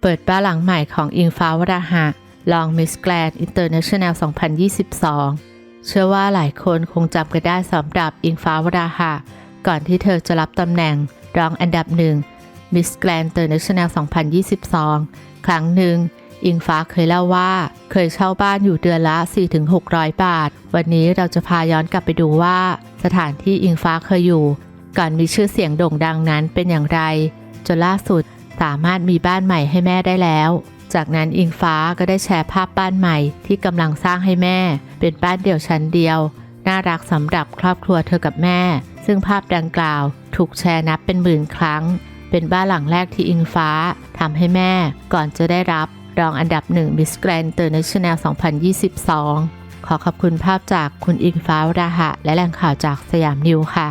เปิดบ้านหลังใหม่ของอิงฟ้าวราหะลองมิสแกรนอินเตอร์เนชั่นแนล 2022 เชื่อว่าหลายคนคงจำกันได้สำหรับอิงฟ้าวราหะก่อนที่เธอจะรับตำแหน่งรองอันดับหนึ่งมิสแกรนอินเตอร์เนชั่นแนล 2022 ครั้งหนึ่ง อิงฟ้าเคยเล่าว่า เคยเช่าบ้านอยู่เดือนละ 4-600 บาท วันนี้เราจะพาย้อนกลับไปดูว่า สถานที่อิงฟ้าเคยอยู่ ก่อนมีชื่อเสียงโด่งดังนั้นเป็นอย่างไร จนล่าสุด สามารถมีบ้านใหม่ให้แม่ได้แล้ว จากนั้นอิงฟ้าก็ได้แชร์ภาพบ้านใหม่ที่กำลังสร้างให้แม่ เป็นบ้านเดี่ยวชั้นเดียว น่ารักสำหรับครอบครัวเธอกับแม่ ซึ่งภาพดังกล่าวถูกแชร์นับเป็นหมื่นครั้ง เป็นบ้านหลังแรกที่อิงฟ้าทำให้แม่ ก่อนจะได้รับรองอันดับหนึ่ง Miss Grand International 2022 ขอขอบคุณภาพจากคุณอิงฟ้าวราหะ และแหล่งข่าวจากสยามนิวค่ะ